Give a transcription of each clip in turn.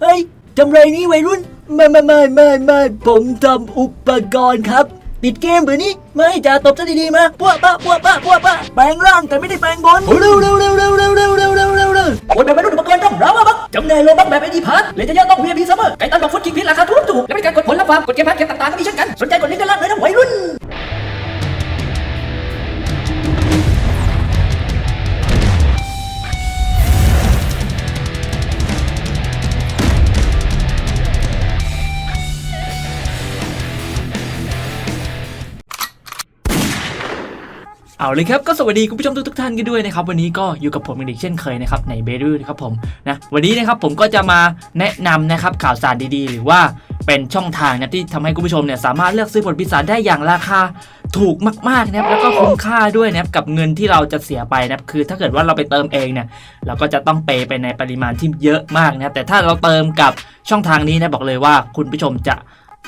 เฮ้ยทำไรนี่วัยรุ่นไม่ไม่ไม่ไม่ไม่ผมทำอุปกรณ์ครับติดเกมหรือนี่ไม่จ่าตบซะดีๆมาพวกปะพวกปะพวกปะแปลงร่างแต่ไม่ได้แปลงบอลเร็วเร็วเร็วเร็วเร็วเร็วเร็วเร็วเร็วเร็วโอนแบบวัยรุ่นอุปกรณ์ต้องรามาบักจำแนกโลบักแบบไอดีพาร์ทเลยจะยอดต้องเวียบีซัมเมอร์ไก่ตันบอกฟุตคิกพิษราคาถูกถูกและเป็นการกดผลลัพธ์ฟาร์มกดเกมพาร์ทเกมต่างๆก็มีเช่นกันสนใจกดลิงก์ด้านล่างเลยนะวัยรุ่น เอาเลยครับก็สวัสดีคุณผู้ชมทุกๆท่านกันด้วยนะครับวันนี้ก็อยู่กับผมอีกเช่นเคยนะครับในเบรูนะครับผมนะวันนี้นะครับผมก็จะมาแนะนำนะครับข่าวสารดีๆ หรือว่าเป็นช่องทางนะที่ทำให้คุณผู้ชมเนี่ยสามารถเลือกซื้อผลปีศาจได้อย่างราคาถูกมากๆนะครับแล้วก็คุ้มค่าด้วยนะครับกับเงินที่เราจะเสียไปนะครับคือถ้าเกิดว่าเราไปเติมเองเนี่ยเราก็จะต้องเปย์ไปในปริมาณที่เยอะมากนะครับแต่ถ้าเราเติมกับช่องทางนี้นะบอกเลยว่าคุณผู้ชมจะ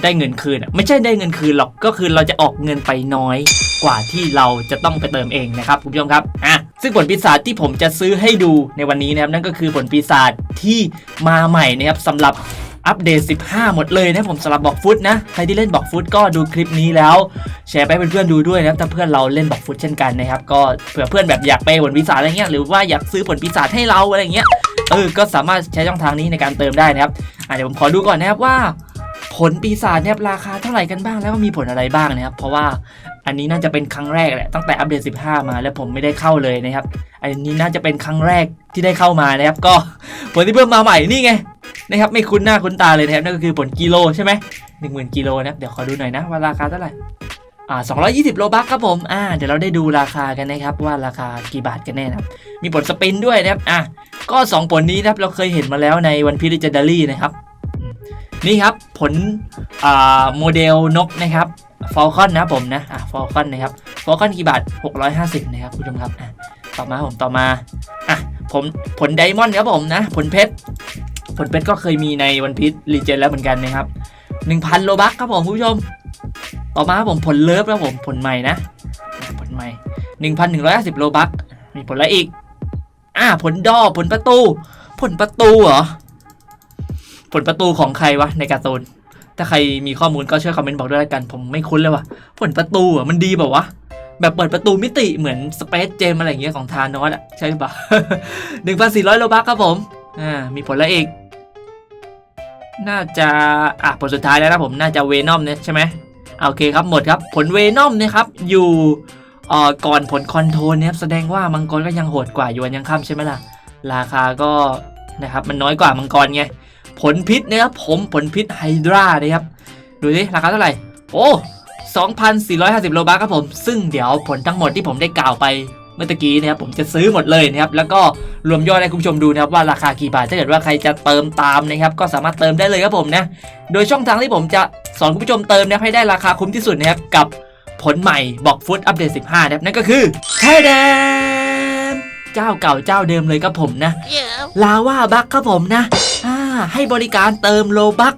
ได้เงินคืนอะไม่ใช่ได้เงินคืนหรอกก็คือเราจะออกเงินไปน้อยกว่าที่เราจะต้องไปเติมเองนะครับคุณผู้ชมครับอะซึ่งผลปีศาจที่ผมจะซื้อให้ดูในวันนี้นะครับนั่นก็คือผลปีศาจที่มาใหม่นะครับสำหรับอัปเดต 15 หมดเลยนะผมสำหรับบอกฟุตนะ ใครที่เล่นบอกฟุตก็ดูคลิปนี้แล้ว แชร์ไปให้เพื่อนๆดูด้วยนะถ้าเพื่อนเราเล่นบอกฟุตเช่นกันนะครับ ก็เผื่อเพื่อนแบบอยากไปผลปีศาจอะไรเงี้ยหรือว่าอยากซื้อผลปีศาจให้เราอะไรเงี้ยเออก็สามารถใช้ช่องทางนี้ในการเติมได้นะครับอะเดี๋ยวผมขอดูก่อนนะครับว่า ลปีศาจเนี่ยราคาเท่าไหร่กันบ้างแล้วก็มีผลอะไรบ้างนะครับ เพราะว่าอันนี้น่าจะเป็นครั้งแรกแหละตั้งแต่อัปเดต 15 มาแล้วผมไม่ได้เข้าเลยนะครับ อันนี้น่าจะเป็นครั้งแรกที่ได้เข้ามานะครับ ก็ผลที่เพิ่มมาใหม่นี่ไงนะครับไม่คุ้นหน้าคุ้นตาเลยนะครับนั่นก็คือผลกิโลใช่ไหมหนึ่งหมื่นกิโลนะครับเดี๋ยวขอดูหน่อยนะว่าราคาเท่าไหร่อ่า220 โลบัคครับผม อ่า เดี๋ยวเราได้ดูราคากันนะครับ ว่าราคากี่บาทกันแน่นะครับ มีผลสปินด้วยนะครับ อะ ก็สองผลนี้นะครับ เราเคยเห็นมาแล้วในวันพี l เจนดารี่นะครับ นี่ครับผลอ่าโมเดลนกนะครับฟอลคอนนะผมนะอะฟอลคอนนะครับฟอลคอนกี่บาท 650 นะครับคุณผู้ชมครับอะต่อมาผมต่อมาอะผมผลไดมอนด์ครับผมนะ ผลเพชรผลเพชรก็เคยมีในวันพี e รีเจนแล้วเหมือนกันนะครับ 1,000 โลบัคครับผมคุณผู้ชม ต่อมาครับผมผลเลิฟครับผมผลใหม่นะ ผลใหม่1,150 โลบัคมีผลอะไรอีก อะผลดอผลประตู ผลประตูเหรอ ผลประตูของใครวะในการ์ตูน ถ้าใครมีข้อมูลก็ช่วยคอมเมนต์บอกด้วยละกัน ผมไม่คุ้นเลยว่ะ ผลประตูอะมันดีแบบวะ แบบเปิดประตูมิติเหมือนสเปซเจมอะไรอย่างเงี้ยของทานอสอะ ใช่ปะหนึ่งพันสี่ร้อยโลบัคครับผม อ่า มีผลอะไรอีก น่าจะ อะ ผลสุดท้ายแล้วนะผม น่าจะเวนอมเนี่ยใช่ไหมอะโอเคครับ หมดครับ ผลเวนอมนะครับ อยู่เอ่อก่อนผลคอนโทรเนี่ยแสดงว่ามังกรก็ยังโหดกว่าอยู่วันยังค่ำใช่ไหมล่ะ ราคาก็นะครับมันน้อยกว่ามังกรไง ผลพิษนะครับผมผลพิษไฮดรานะครับดูสิราคาเท่าไหร่ โอ้2,450 โลบาครับผม ซึ่งเดี๋ยวผลทั้งหมดที่ผมได้กล่าวไปเมื่อตะกี้นะครับผมจะซื้อหมดเลยนะครับแล้วก็รวมยอดให้คุณผู้ชมดูนะครับว่าราคากี่บาทถ้าเกิดว่าใครจะเติมตามนะครับก็สามารถเติมได้เลยครับผมนะโดยช่องทางที่ผมจะสอนคุณผู้ชมเติมนะครับให้ได้ราคาคุ้มที่สุดนะครับกับผลใหม่บอกฟุตอัปเดต 15นะครับนั่นก็คือไทยแดมเจ้าเก่าเจ้าเดิมเลยครับผมนะลาว่าบัคครับผมนะอ่า ให้บริการเติมโลบัค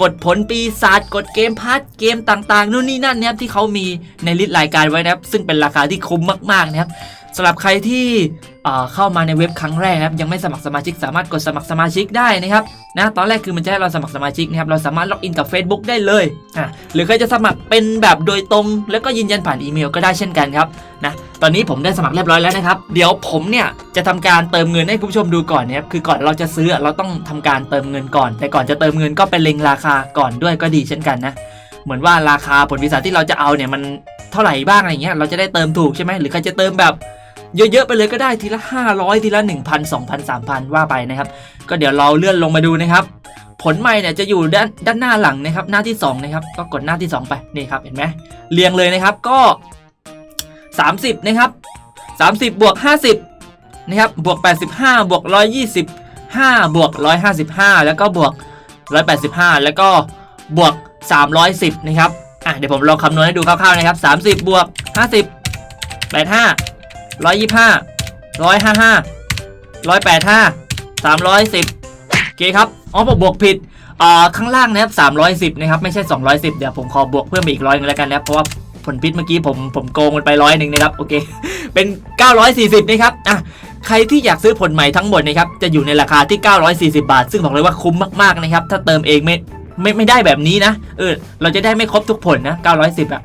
กดผลปีศาจกดเกมพาร์ทเกมต่างๆนู่นนี่นั่นนะครับที่เขามีในลิสต์รายการไว้นะครับ ซึ่งเป็นราคาที่คุ้มมากๆนะครับสำหรับใครที่เอ่อเข้ามาในเว็บครั้งแรกนะครับยังไม่สมัครสมาชิกสามารถกดสมัครสมาชิกได้นะครับนะตอนแรกคือมันจะให้เราสมัครสมาชิกนะครับเราสามารถล็อกอินกับ Facebook ได้เลยอะหรือใครจะสมัครเป็นแบบโดยตรง แล้วก็ยืนยันผ่านอีเมลก็ได้เช่นกันครับนะ ตอนนี้ผมได้สมัครเรียบร้อยแล้วนะครับ เดี๋ยวผมเนี่ยจะทำการเติมเงินให้คุณผู้ชมดูก่อนนะครับคือก่อนเราจะซื้อเราต้องทำการเติมเงินก่อน แต่ก่อนจะเติมเงินก็เป็นเล็งราคาก่อนด้วยก็ดีเช่นกันนะเหมือนว่าราคาผลพิศาที่เราจะเอาเนี่ยมันเท่าไหร่บ้างอะไรเงี้ยเราจะได้เติมถูกใช่ไหมหรือใครจะเติมแบบเยอะๆไปเลยก็ได้ทีละ 500 ทีละ 1,000 2,000 3,000 ว่าไปนะครับ ก็เดี๋ยวเราเลื่อนลงมาดูนะครับ ผลใหม่เนี่ยจะอยู่ด้านด้านหน้าหลังนะครับ หน้าที่สองนะครับ ก็กดหน้าที่สองไปนี่ครับเห็นไหมเรียงเลยนะครับ ก็ 30นะครับ30 บวก 50นะครับบวก 85 บวก 125 บวก 155 แล้วก็บวก 185 แล้วก็บวก 310นะครับอะเดี๋ยวผมลองคำนวณให้ดูคร่าวๆนะครับ 30 บวก 50 85 125 155 185 310โอเคครับอ๋อผมบวกผิดอ่าข้างล่างนะครับ310นะครับไม่ใช่ 210 เดี๋ยวผมขอบวกเพิ่มอีกร้อยนึงแล้วกันนะครับเพราะว่า ผลพิษเมื่อกี้ผมผมโกงมันไปร้อยหนึ่งนะครับโอเคเป็น 940นะครับอะใครที่อยากซื้อผลใหม่ทั้งหมดนะครับจะอยู่ในราคาที่ 940 บาท ซึ่งบอกเลยว่าคุ้มมากๆนะครับถ้าเติมเองไม่ไม่ไม่ได้แบบนี้นะเออเราจะได้ไม่ครบทุกผลนะ910อะ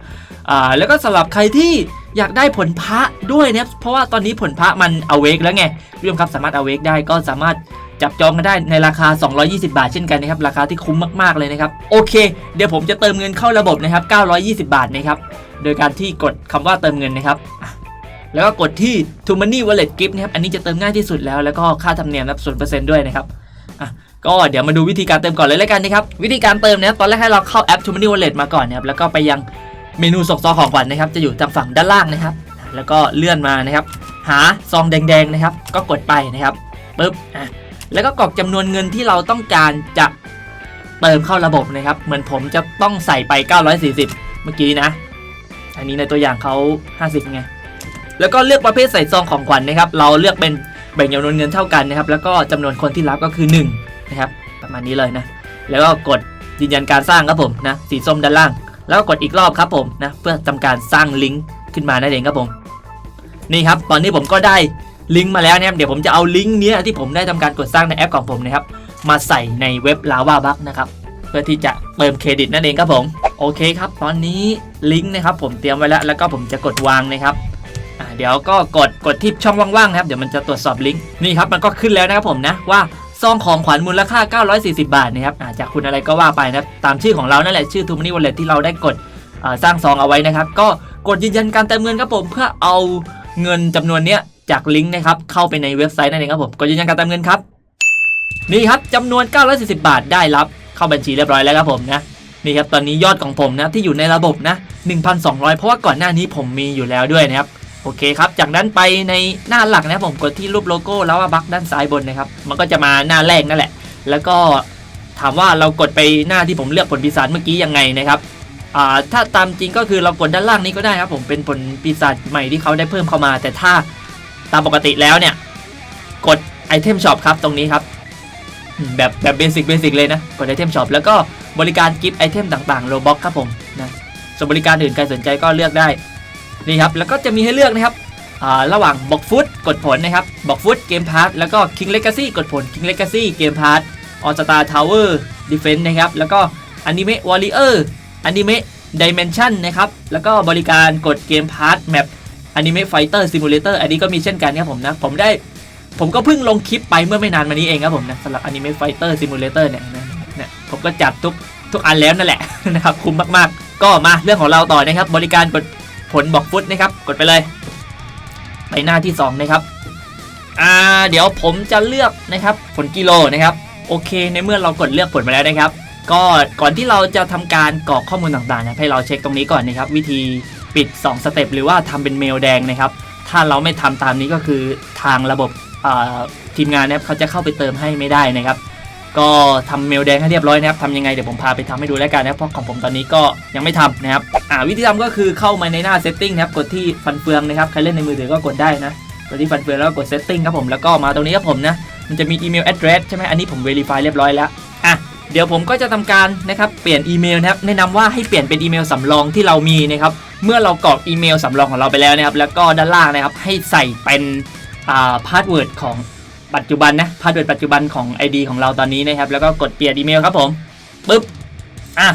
อ่าแล้วก็สำหรับใครที่อยากได้ผลพระด้วยนะครับเพราะว่าตอนนี้ผลพระมันเอาเวกแล้วไงคุณผู้ชมครับสามารถเอาเวกได้ก็สามารถ จับจองกันได้ในราคา 220 บาทเช่นกันนะครับ ราคาที่คุ้มมากๆเลยนะครับโอเค เดี๋ยวผมจะเติมเงินเข้าระบบนะครับ 920 บาทนะครับโดยการที่กดคำว่าเติมเงินนะครับแล้วก็กดที่ To Money Wallet Gift นะครับ อันนี้จะเติมง่ายที่สุดแล้ว แล้วก็ค่าธรรมเนียมนับศูนเปอร์เซ็นต์ด้วยนะครับ อะ ก็เดี๋ยวมาดูวิธีการเติมก่อนเลยแล้วกันนะครับ วิธีการเติมนะครับตอนแรกให้เราเข้าแอป To Money Wallet มาก่อนนะครับ แล้วก็ไปยังเมนูส่งซองของขวัญนะครับ จะอยู่ทางฝั่งด้านล่างนะครับ แล้วก็เลื่อนมานะครับ หาซองแดงๆนะครับ ก็กดไปนะครับปึ๊บ อะ แล้วก็กรอกจำนวนเงินที่เราต้องการจะเติมเข้าระบบนะครับ เหมือนผมจะต้องใส่ไป 940 เมื่อกี้นะ อันนี้ในตัวอย่างเขา 50 ไง แล้วก็เลือกประเภทใส่ซองของขวัญนะครับ เราเลือกเป็นแบ่งจำนวนเงินเท่ากันนะครับ แล้วก็จำนวนคนที่รับก็คือ 1 นะครับ ประมาณนี้เลยนะ แล้วก็กดยืนยันการสร้างครับผมนะ สีส้มด้านล่าง แล้วก็กดอีกรอบครับผมนะ เพื่อทำการสร้างลิงก์ขึ้นมานั่นเองครับผม นี่ครับ ตอนนี้ผมก็ได้ ลิงก์มาแล้วนะครับเดี๋ยวผมจะเอาลิงก์เนี้ยที่ผมได้ทำการกดสร้างในแอปของผมนะครับมาใส่ในเว็บ Lava b u g นะครับเพื่อที่จะเติมเครดิตนั่นเองครับผมโอเคครับตอนนี้ลิงก์นะครับผมเตรียมไว้แล้วแล้วก็ผมจะกดวางนะครับเดี๋ยวก็กดกดที่ช่องว่างๆนะครับเดี๋ยวมันจะตรวจสอบลิงก์นี่ครับมันก็ขึ้นแล้วนะครับผมนะว่าซองของขวัญมูลค่า 940 บาทนะครับอาจากคุณอะไรก็ว่าไปนะตามชื่อของเรานั่นแหละชื่อ t o m o n e y Wallet ที่เราได้กดสร้างซองเอาไว้นะครับ ก็กดยืนยันการเติมเงินครับผมเพื่อเอาเงินจำนวนเนี้ย จากลิงก์นะครับเข้าไปในเว็บไซต์นั่นเองครับผมกดยืนยันการเติมเงินครับนี่ครับจำนวน 940 บาทได้รับเข้าบัญชีเรียบร้อยแล้วครับผมนะนี่ครับตอนนี้ยอดของผมนะที่อยู่ในระบบนะ 1,200 เพราะว่าก่อนหน้านี้ผมมีอยู่แล้วด้วยนะครับโอเคครับจากนั้นไปในหน้าหลักนะครับผมกดที่รูปโลโก้แล้วว่าบักด้านซ้ายบนนะครับมันก็จะมาหน้าแรกนั่นแหละ แล้วก็ถามว่าเรากดไปหน้าที่ผมเลือกผลปีศาจเมื่อกี้ยังไงนะครับอ่าถ้าตามจริงก็คือเรากดด้านล่างนี้ก็ได้ครับผมเป็นผลปีศาจใหม่ที่เขาได้เพิ่มเข้ามา แต่ถ้า ตามปกติแล้วเนี่ย กดไอเทมช็อปครับตรงนี้ครับ แบบแบบเบสิกเบสิกเลยนะ กดไอเทมช็อปแล้วก็บริการกิฟต์ไอเทมต่างๆโลบ็อกครับผมนะส่วนบริการอื่นใครสนใจก็เลือกได้นี่ครับแล้วก็จะมีให้เลือกนะครับระหว่างบอกฟุตกดผลนะครับบอกฟุตเกมพาร์ทแล้วก็ King Legacy กดผล King Legacy เกมพาร์ทออสตาทาวเวอร์ดิเฟนต์นะครับแล้วก็อนิเมะวอลเลอร์อนิเมะดิเมนชันนะครับแล้วก็บริการกดเกมพาร์ทแมป อนิเมะไฟเตอร์ซิมูเลเตอร์อันนี้ก็มีเช่นกันครับผมนะ ผมได้ผมก็เพิ่งลงคลิปไปเมื่อไม่นานมานี้เองครับผมนะสำหรับอนิเมะไฟเตอร์ซิมูเลเตอร์เนี่ยนะเนี่ยผมก็จัดทุกทุกอันแล้วนั่นแหละนะครับคุ้มมากๆ ก็มาเรื่องของเราต่อนะครับ บริการกดผลบอกฟุตนะครับ กดไปเลย ไปหน้าที่ 2 นะครับอ่าเดี๋ยวผมจะเลือกนะครับผลกิโลนะครับโอเค ในเมื่อเรากดเลือกผลมาแล้วนะครับ ก็ก่อนที่เราจะทำการกรอกข้อมูลต่างๆนะให้เราเช็คตรงนี้ก่อนนะครับ วิธี ปิด 2 สเต็ปหรือว่าทำเป็นเมลแดงนะครับ ถ้าเราไม่ทำตามนี้ก็คือทางระบบทีมงานนะครับเขาจะเข้าไปเติมให้ไม่ได้นะครับ ก็ทำเมลแดงให้เรียบร้อยนะครับทำยังไงเดี๋ยวผมพาไปทำให้ดูแล้วกันนะครับเพราะของผมตอนนี้ก็ยังไม่ทำนะครับอ่าวิธีทำก็คือเข้ามาในหน้า setting นะครับกดที่ฟันเฟืองนะครับใครเล่นในมือถือก็กดได้นะกดที่ฟันเฟืองแล้วก็กด setting ครับผมแล้วก็มาตรงนี้ครับผมนะมันจะมีอีเมล address ใช่ไหมอันนี้ผม verify เรียบร้อยแล้วอะเดี๋ยวผมก็จะทำการนะครับเปลี่ยนอีเมลนะครับแนะนำว่าให้เปลี่ยนเป็นอีเมลสำรองที่เรามีนะครับ เมื่อเรากรอกอีเมลสำรองของเราไปแล้วนะครับ แล้วก็ด้านล่างนะครับให้ใส่เป็นอ่าพาสเวิร์ดของปัจจุบันนะพาสเวิร์ดปัจจุบันของ ID ของเราตอนนี้นะครับ แล้วก็กดเปลี่ยนอีเมลครับผมปึ๊บอะ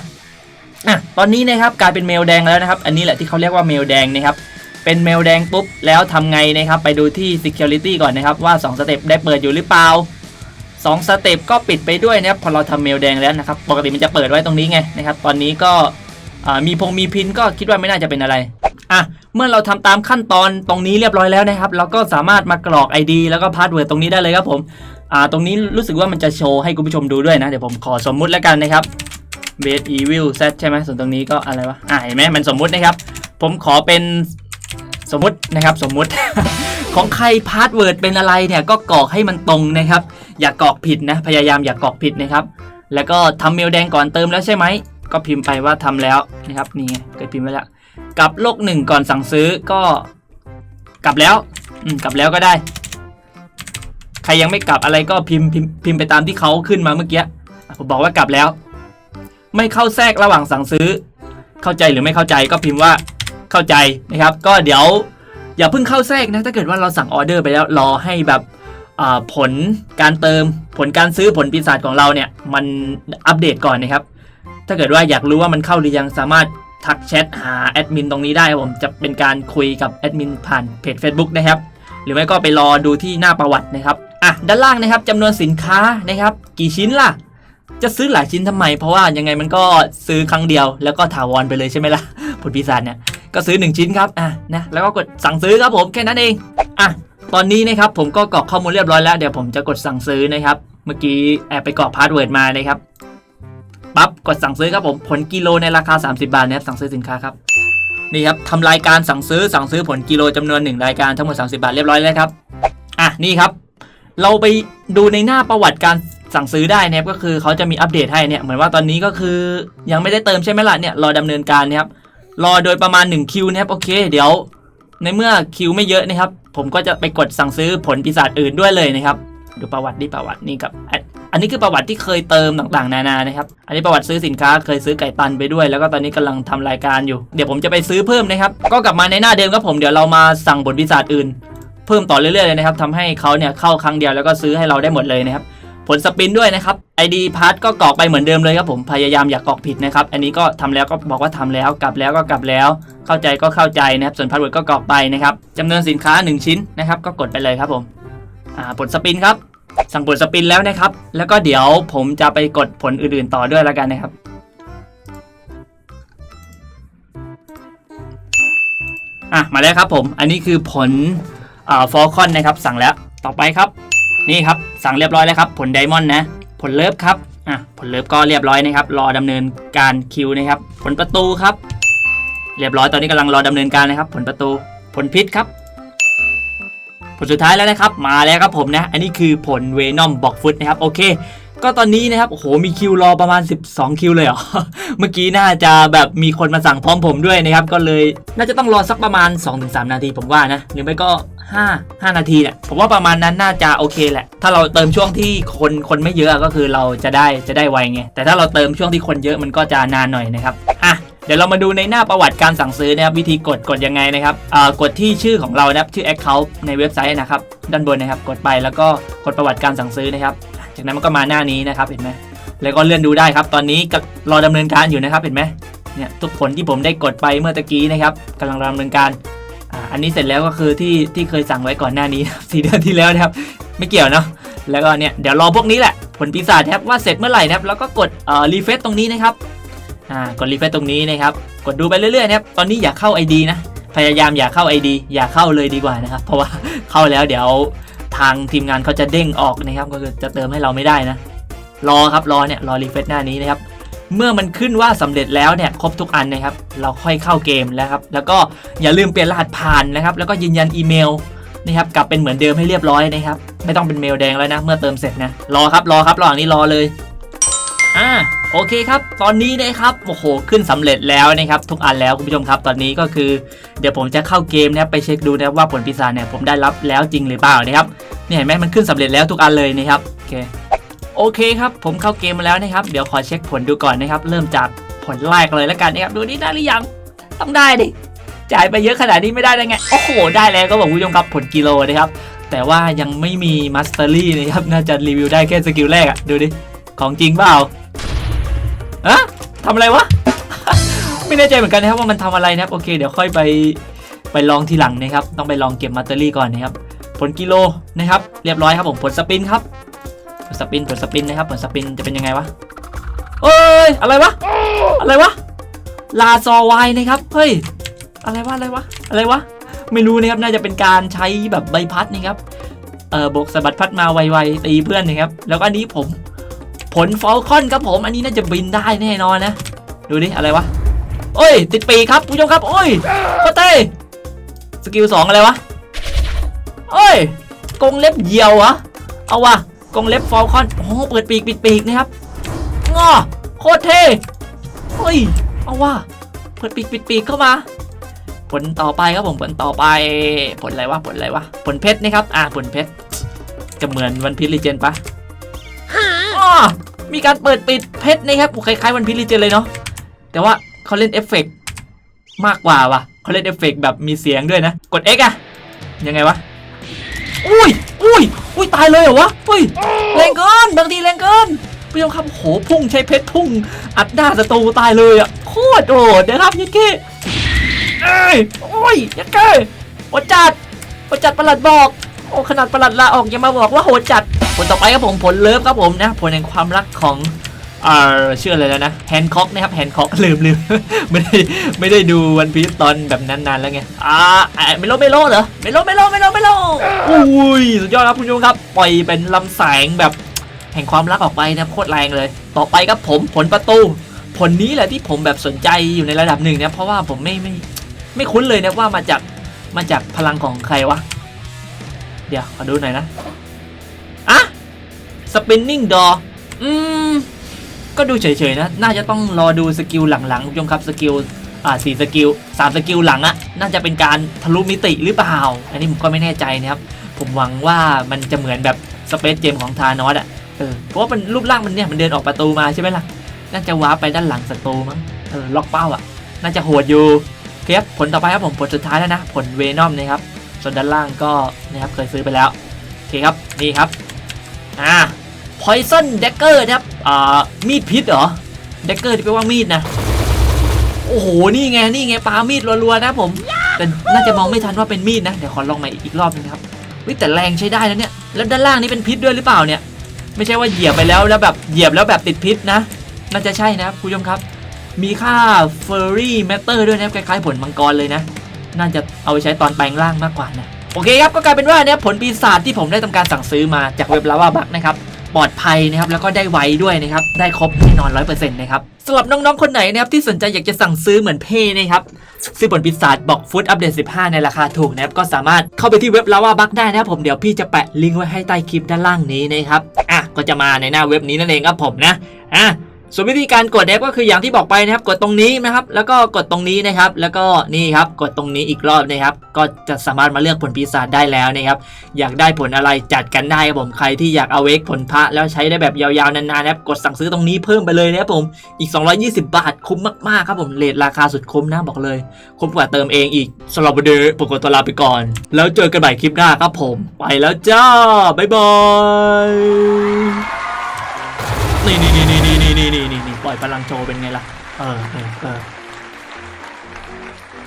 อะตอนนี้นะครับกลายเป็นเมลแดงแล้วนะครับ อันนี้แหละที่เขาเรียกว่าเมลแดงนะครับเป็นเมลแดงปุ๊บแล้วทำไงนะครับ ไปดูที่ security ก่อนนะครับ ว่า 2 สเต็ปได้เปิดอยู่หรือเปล่า 2 สเต็ปก็ปิดไปด้วยนะครับ พอเราทำเมลแดงแล้วนะครับ ปกติมันจะเปิดไว้ตรงนี้ไงนะครับ ตอนนี้ก็ มีพงมีพินก็คิดว่าไม่น่าจะเป็นอะไรอะเมื่อเราทำตามขั้นตอนตรงนี้เรียบร้อยแล้วนะครับ เราก็สามารถมากรอก ID แล้วก็พาสเวิร์ดตรงนี้ได้เลยครับผมอ่าตรงนี้รู้สึกว่ามันจะโชว์ให้คุณผู้ชมดูด้วยนะ เดี๋ยวผมขอสมมุติแล้วกันนะครับ b a s e evil z ใช่ไหมส่วนตรงนี้ก็อะไรวะอ่าเห็นไหมมันสมมุตินะครับ ผมขอเป็นสมมุตินะครับสมมุติของใครพาสเวิร์ดเป็นอะไรเนี่ยก็กรอกให้มันตรงนะครับ อย่ากรอกผิดนะ พยายามอย่ากรอกผิดนะครับ แล้วก็ทำเมลแดงก่อนเติมแล้วใช่ไหม ก็พิมพ์ไปว่าทำแล้วนะครับนี่ไงเคยพิมพ์ไว้แล้วกลับโลกหนึ่งก่อนสั่งซื้อก็กลับแล้วอืมกลับแล้วก็ได้ ใครยังไม่กลับอะไรก็พิมพ์พิมพ์พิมพ์ไปตามที่เขาขึ้นมาเมื่อกี้ผมบอกว่ากลับแล้ว ไม่เข้าแทรกระหว่างสั่งซื้อ เข้าใจหรือไม่เข้าใจก็พิมพ์ว่าเข้าใจนะครับ ก็เดี๋ยวอย่าเพิ่งเข้าแทรกนะถ้าเกิดว่าเราสั่งออเดอร์ไปแล้วรอให้แบบผลการเติมผลการซื้อผลปีศาจของเราเนี่ย มันอัปเดตก่อนนะครับ ถ้าเกิดว่าอยากรู้ว่ามันเข้าหรือยังสามารถทักแชทหาแอดมินตรงนี้ได้ครับผมจะเป็นการคุยกับแอดมินผ่านเพจ Facebook นะครับ หรือไม่ก็ไปรอดูที่หน้าประวัตินะครับอะด้านล่างนะครับจำนวนสินค้านะครับ กี่ชิ้นล่ะ จะซื้อหลายชิ้นทำไม เพราะว่ายังไงมันก็ซื้อครั้งเดียวแล้วก็ถาวรไปเลยใช่ไหมล่ะผลปีศาจเนี่ยก็ซื้อ 1 ชิ้นครับอะนะแล้วก็กดสั่งซื้อครับผมแค่นั้นเองอะตอนนี้นะครับผมก็กรอกข้อมูลเรียบร้อยแล้วเดี๋ยวผมจะกดสั่งซื้อนะครับ เมื่อกี้แอบไปกรอกพาสเวิร์ดมานะครับ ปั๊บกดสั่งซื้อครับผมผลกิโลในราคา 30 บาทนะครับสั่งซื้อสินค้าครับนี่ครับทำรายการสั่งซื้อสั่งซื้อผลกิโลจำนวนหนึ่งรายการทั้งหมด 30 บาทเรียบร้อยแล้วครับอะนี่ครับ เราไปดูในหน้าประวัติการสั่งซื้อได้นะครับก็คือเขาจะมีอัปเดตให้เนี่ยเหมือนว่าตอนนี้ก็คือยังไม่ได้เติมใช่ไหมล่ะเนี่ยรอดำเนินการนะครับรอโดยประมาณ1คิวนะครับโอเค เดี๋ยว ในเมื่อคิวไม่เยอะนะครับ ผมก็จะไปกดสั่งซื้อผลปีศาจอื่นด้วยเลยนะครับ ดูประวัตินี่ประวัตินี่กับ อันนี้คือประวัติที่เคยเติมต่างๆ นานานะครับ อันนี้ประวัติซื้อสินค้าเคยซื้อไก่ตันไปด้วย แล้วก็ตอนนี้กำลังทำรายการอยู่ เดี๋ยวผมจะไปซื้อเพิ่มนะครับ ก็กลับมาในหน้าเดิมครับผม เดี๋ยวเรามาสั่งผลปีศาจอื่น เพิ่มต่อเรื่อยๆเลยนะครับทำให้เขาเนี่ยเข้าครั้งเดียวแล้วก็ซื้อให้เราได้หมดเลยนะครับ ผลสปินด้วยนะครับ ID พาร์ทก็กรอกไปเหมือนเดิมเลยครับผม พยายามอย่ากกรอกผิดนะครับ อันนี้ก็ทำแล้วก็บอกว่าทำแล้ว กลับแล้วก็กลับแล้ว เข้าใจก็เข้าใจนะครับ ส่วนพาสเวิร์ดก็กรอกไปนะครับจำนวนสินค้า 1 ชิ้นนะครับ ก็กดไปเลยครับผม อ่า ผลสปินครับ สั่งผลสปินแล้วนะครับ แล้วก็เดี๋ยวผมจะไปกดผลอื่นๆต่อด้วยแล้วกันนะครับ อะ มาแล้วครับผม อันนี้คือผลอ่าฟอลคอนนะครับ สั่งแล้ว ต่อไปครับ นี่ครับ สั่งเรียบร้อยแล้วครับ ผลไดมอนด์นะ ผลเลิฟครับ อะ ผลเลิฟก็เรียบร้อยนะครับ รอดำเนินการคิวนะครับ ผลประตูครับ เรียบร้อย ตอนนี้กำลังรอดำเนินการนะครับ ผลประตู ผลพิษครับ ลสุดท้ายแล้วนะครับ มาแล้วครับผมนะ อันนี้คือผลเวนอมบอกฟุตนะครับ โอเค ก็ตอนนี้นะครับ โอ้โห มีคิวรอประมาณ 12 คิวเลยเหรอ เมื่อกี้น่าจะแบบมีคนมาสั่งพร้อมผมด้วยนะครับ ก็เลย น่าจะต้องรอสักประมาณ 2-3 นาทีผมว่านะ หรือไม่ก็ 5 5 นาทีแหละ ผมว่าประมาณนั้นน่าจะโอเคแหละ ถ้าเราเติมช่วงที่คนคนไม่เยอะก็คือเราจะได้จะได้ไวไง แต่ถ้าเราเติมช่วงที่คนเยอะมันก็จะนานหน่อยนะครับ อะ เดี๋ยวเรามาดูในหน้าประวัติการสั่งซื้อนะครับวิธีกดกดยังไงนะครับอ่ากดที่ชื่อของเรานะครับชื่อ Account ในเว็บไซต์นะครับด้านบนนะครับกดไปแล้วก็กดประวัติการสั่งซื้อนะครับจากนั้นมันก็มาหน้านี้นะครับเห็นไหมแล้วก็เลื่อนดูได้ครับตอนนี้ก็รอดำเนินการอยู่นะครับเห็นไหมเนี่ยทุกผลที่ผมได้กดไปเมื่อตะกี้นะครับกำลังดำเนินการอันนี้เสร็จแล้วก็คือที่ที่เคยสั่งไว้ก่อนหน้านี้สี่เดือนที่แล้วนะครับไม่เกี่ยวเนาะแล้วก็เนี่ยเดี๋ยวรอพวกนี้แหละผลปีศาจนะครับว่าเสร็จเมื่อไหร่นะครับแล้วก็กดรีเฟซตรงนี้นะครับ อ่ากดรีเฟซตรงนี้นะครับ กดดูไปเรื่อยๆนะครับ ตอนนี้อย่าเข้า ID นะ พยายามอย่าเข้า ID อย่าเข้าเลยดีกว่านะครับ เพราะว่าเข้าแล้วเดี๋ยวทางทีมงานเขาจะเด้งออกนะครับ ก็คือจะเติมให้เราไม่ได้นะ รอครับ รอเนี่ย รอรีเฟซหน้านี้นะครับ เมื่อมันขึ้นว่าสำเร็จแล้วเนี่ย ครบทุกอันนะครับ เราค่อยเข้าเกมแล้วครับ แล้วก็อย่าลืมเปลี่ยนรหัสผ่านนะครับ แล้วก็ยืนยันอีเมลนะครับ กลับเป็นเหมือนเดิมให้เรียบร้อยนะครับ ไม่ต้องเป็นเมลแดงแล้วนะ เมื่อเติมเสร็จนะ รอครับ รอครับระหว่างนี้รอเลย อ่า โอเคครับ ตอนนี้นะครับโอ้โหขึ้นสำเร็จแล้วนะครับทุกอันแล้วคุณผู้ชมครับ ตอนนี้ก็คือ เดี๋ยวผมจะเข้าเกมนะครับไปเช็คดูนะครับว่าผลปีศาเนี่ยผมได้รับแล้วจริงหรือเปล่านะครับนี่เห็นไหมมันขึ้นสำเร็จแล้วทุกอันเลยนะครับโอเคโอเคครับ ผมเข้าเกมมาแล้วนะครับเดี๋ยวขอเช็คผลดูก่อนนะครับ เริ่มจากผลแรกเลยแล้วกันนะครับดูนี่ได้หรือยังต้องได้ดิจ่ายไปเยอะขนาดนี้ไม่ได้ได้ไงโอ้โหได้แล้วก็บอกคุณผู้ชมครับผลกิโลนะครับแต่ว่ายังไม่มีมัสเตอรี่นะครับน่าจะรีวิวได้แค่สกิลแรกอะดูดิของจริงเปล่า อะทำอะไรวะ ไม่แน่ใจเหมือนกันนะครับว่ามันทำอะไรนะครับ โอเค เดี๋ยวค่อยไปไปลองทีหลังนะครับ ต้องไปลองเก็บมัตเตอรี่ก่อนนะครับ ผลกิโลนะครับ เรียบร้อยครับผมผลสปินครับ ผลสปินผลสปินนะครับ ผลสปินจะเป็นยังไงวะเอ้ยอะไรวะ อะไรวะ ลาซอไวนะครับ เฮ้ย อะไรวะ อะไรวะ อะไรวะ ไม่รู้นะครับ น่าจะเป็นการใช้แบบใบพัดนี่ครับ เอ่อบกสะบัดพัดมาไวๆตีเพื่อนนะครับ แล้วก็อันนี้ผม ผลฟอลคอนครับผม อันนี้น่าจะบินได้แน่นอนนะ ดูดิ อะไรวะ โอ้ย ติดปีกครับผู้ชมครับ โอ้ยโคเต้สกิลสองอะไรวะ โอ้ย กงเล็บเหี่ยวเหรอ เอาวะกงเล็บฟอลคอน โอ้เปิดปีกปิดปีกนะครับงอโคตรเท่เฮ้ย เอาวะเปิดปีกปิดปีกเข้ามา ผลต่อไปครับผมผลต่อไป ผลอะไรวะ ผลอะไรวะ ผลเพชรนะครับ อ่า ผลเพชรจะเหมือนวันพิลิเจนปะ มีการเปิดปิดเพชรนะครับคล้ายๆวันพิลิเจนเลยเนาะแต่ว่าเขาเล่นเอฟเฟกต์มากกว่าว่ะเขาเล่นเอฟเฟกต์แบบมีเสียงด้วยนะ กด X อะยังไงวะอุ้ยอุ้ยอุ้ยตายเลยเหรอวะอุ้ยแรงเกินบางทีแรงเกินผู้ชมครับโหพุ่งใช้เพชรพุ่ง อัดหน้าศัตรูตายเลยอะโคตรโหดนะครับยักเก้เอ้ยโอ้ยยักเก้โหดจัดโหดจัดประหลัดบอก โอ้ขนาดประหลัดลาออกยังมาบอกว่าโหดจัด ผลต่อไปครับผมผลเลิฟครับผมนะผลแห่งความรักของอ่าชื่ออะไรแล้วนะแฮนค็อกนะครับแฮนค็อกลืมลืมไม่ได้ไม่ได้ดูวันพีซตอนแบบนั้นนานแล้วไงอ่าอ่าเมโลเมโลเหรอเมโลเมโลเมโลเมโลอุ้ยสุดยอดครับคุณผู้ชมครับ ปล่อยเป็นลำแสงแบบแห่งความรักออกไปนะโคตรแรงเลย ต่อไปครับผมผลประตู ผลนี้แหละที่ผมแบบสนใจอยู่ในระดับหนึ่งนะเพราะว่าผมไม่ไม่ไม่คุ้นเลยนะว่ามาจากมาจากพลังของใครวะ เดี๋ยวขอดูหน่อยนะ spinning door อืม ก็ดูเฉยๆนะ น่าจะต้องรอดูสกิลหลังๆคุณผู้ชมครับสกิลอ่าสี่สกิลสามสกิลหลังอะน่าจะเป็นการทะลุมิติหรือเปล่า อันนี้ผมก็ไม่แน่ใจนะครับ ผมหวังว่ามันจะเหมือนแบบสเปซเจมของทานอสอะเออเพราะว่ามันรูปร่างมันเนี่ยมันเดินออกประตูมาใช่ไหมล่ะ น่าจะว้าไปด้านหลังศัตรูมั้งเออล็อกเป้าอะน่าจะโหดอยู่เคครับผลต่อไปครับผมผลสุดท้ายแล้วนะ ผลเวนอมนะครับส่วนด้านล่างก็นะครับเคยซื้อไปแล้วโอเคครับนี่ครับอ่า Poison Dagger นะครับอ่ามีดพิษเหรอ Dagger ที่แปลว่ามีดนะ โอ้โห นี่ไง นี่ไงปามีดรัวๆนะผม แต่น่าจะมองไม่ทันว่าเป็นมีดนะ เดี๋ยวขอลองใหม่อีกรอบนึงครับวิแต่แรงใช้ได้แล้วเนี่ย แล้วด้านล่างนี่เป็นพิษด้วยหรือเปล่าเนี่ย ไม่ใช่ว่าเหยียบไปแล้วแล้วแบบเหยียบแล้วแบบติดพิษนะ น่าจะใช่นะครับคุณผู้ชมครับ มีค่า Furry Matter ด้วยนะคล้ายๆผลมังกรเลยนะ น่าจะเอาไปใช้ตอนแปลงร่างมากกว่านะโอเคครับก็กลายเป็นว่าเนี่ยผลปีศาจที่ผมได้ทำการสั่งซื้อมาจากเว็บลาวาบักนะครับ ปลอดภัยนะครับแล้วก็ได้ไวด้วยนะครับได้ครบแน่นอน100%นะครับสำหรับน้องๆคนไหนนะครับที่สนใจอยากจะสั่งซื้อเหมือนเพ่นะครับซื้อบนปิศาจบอกฟุตอัปเดต 15 ในราคาถูกนะครับก็สามารถเข้าไปที่เว็บลาวาบักได้นะครับผมเดี๋ยวพี่จะแปะลิงก์ไว้ให้ใต้คลิปด้านล่างนี้นะครับอะก็จะมาในหน้าเว็บนี้นั่นเองครับผมนะอะ ส่วนวิธีการกดแอปก็คืออย่างที่บอกไปนะครับ กดตรงนี้นะครับแล้วก็กดตรงนี้นะครับ แล้วก็นี่ครับกดตรงนี้อีกรอบนะครับ ก็จะสามารถมาเลือกผลปีศาจได้แล้วนะครับ อยากได้ผลอะไรจัดกันได้ครับผมใครที่อยากเอาเวกผลพระแล้วใช้ได้แบบยาวๆนานๆนะครับกดสั่งซื้อตรงนี้เพิ่มไปเลยนะครับผมอีก 220 บาทคุ้มมากๆครับผมเลทราคาสุดคุ้มนะบอกเลยคุ้มกว่าเติมเองอีกสำหรับวันนี้ผมขอตัวลาไปก่อน แล้วเจอกันใหม่คลิปหน้าครับผม ไปแล้วจ้าบ๊ายบายนี่นี่นี่ อยพลังโชว์เป็นไงล่ะ เออเออเออ